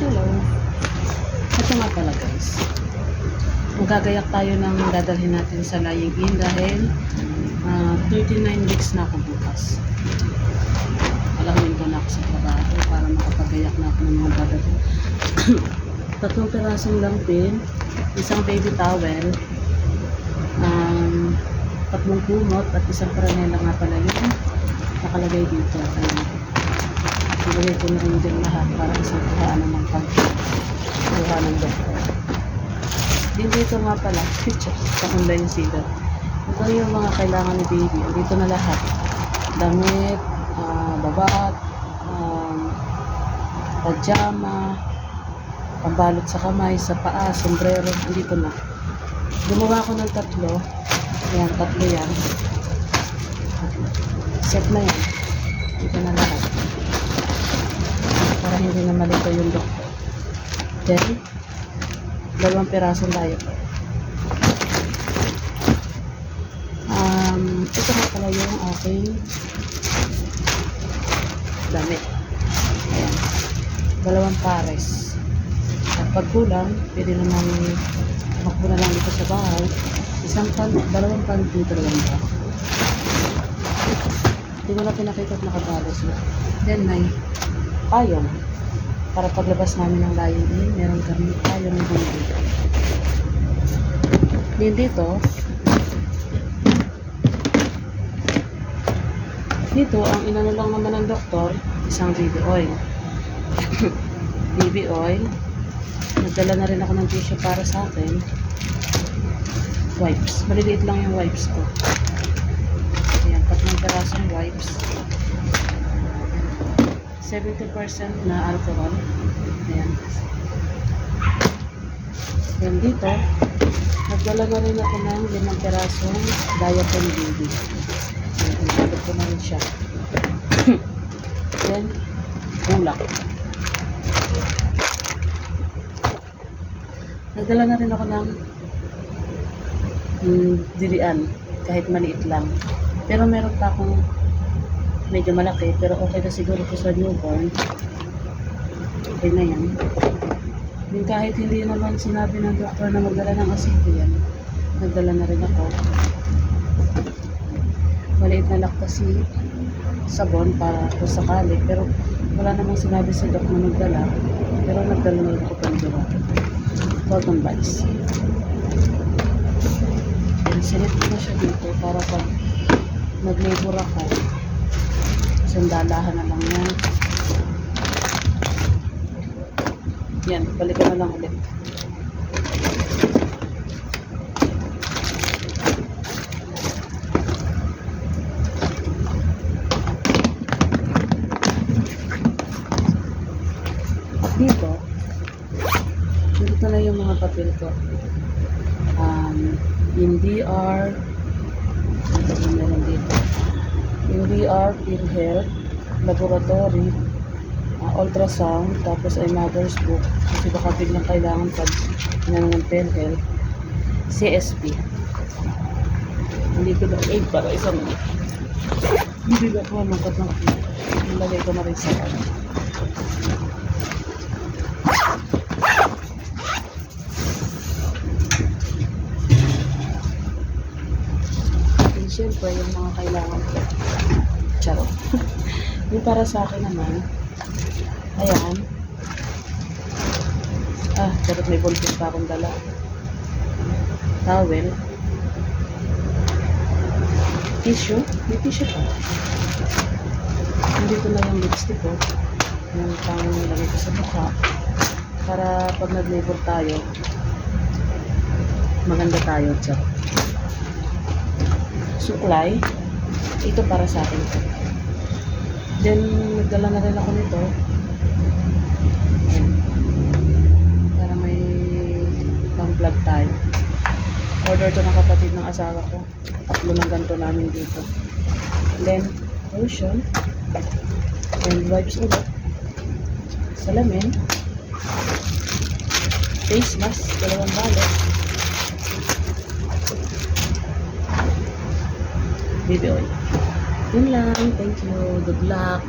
Hello. Ito nga pala guys. Magagayak tayo ng dadalhin natin sa lying in dahil ah, 39 weeks na ako bukas. Alamin ko na ako sa trabaho para makapagayak na ako ng mga dadalhin. Tatlong pirasong lampin, isang baby towel, um, tatlong kumot at isang paranela nga pala yun nakalagay dito. Ayan. Nilagay ko na rin din lahat para isang kuhaan ng pagkuha ng doktor. Din dito nga pala, picture sa online sealer. Ito yung mga kailangan ni baby. Dito na lahat. Damit, ah, babat, um, pajama, pambalot sa kamay, sa paa, sombrero, dito na. Gumawa ko ng tatlo. Ayan, tatlo yan. Set na yan. Dito na lahat. Para hindi na malito yung doktor. Then, dalawang pirasong diaper. Um, ito nga pala yung aking damit. Ayan. Dalawang pares. At pag kulang, pwede naman makbo na lang dito sa bahay. Isang pan, dalawang pan dito lang ba? Hindi ko na pinakita at nakabalos. Then may payong. Para paglabas namin ng layo in, meron kami payong na hindi. Then dito, dito, ang inano lang naman ng doktor, isang baby oil. baby oil. Nagdala na rin ako ng tissue para sa akin. Wipes. Maliliit lang yung wipes ko. Ayan, tatlong perasong wipes. 70% na alcohol. Ayan. Yan dito, nagdala na rin ako ng limang perasong diaphragm baby. Ayan, inabot ko na rin siya. Then, bulak. Nagdala na rin ako ng mm, dilian, kahit maliit lang. Pero meron pa akong medyo malaki, pero okay na siguro ko sa newborn. Okay na yan. Yung kahit hindi naman sinabi ng doktor na magdala ng asito yan, nagdala na rin ako. Maliit na lactasi sabon para kung sakali, pero wala namang sinabi sa dok na magdala, pero nagdala na rin ako pandura. Cotton buds. Sinip ko na siya dito para pag nag-labor ako, sandalahan na lang yan. Yan, balikan na lang ulit. Dito, dito na yung mga papel ko. Um, in DR, ito na meron dito. DR, PhilHealth, laboratory, uh, ultrasound, tapos ay mother's book. Kasi baka biglang kailangan pag inano ng PhilHealth. CSP. Hindi ko na aid para isang hindi ko malungkot ng nilagay ko na rin sa ano. And syempre, yung mga kailangan ko. Charot. yung para sa akin naman, ayan. Ah, charot may buntis pa akong dala. Towel. Tissue. May tissue pa. Nandito na yung lipstick ko. Yung pang nilagay ko sa mukha. Para pag nag-labor tayo, maganda tayo. Charot suklay. Ito para sa akin. Then, nagdala na rin ako nito. Para may pang-vlog tayo. Order to ng kapatid ng asawa ko. Tatlo ng ganito namin dito. Then, lotion. And wipes ulit. Salamin. Face mask. Dalawang balot. Baby oil. Yun lang. Thank you. Good luck.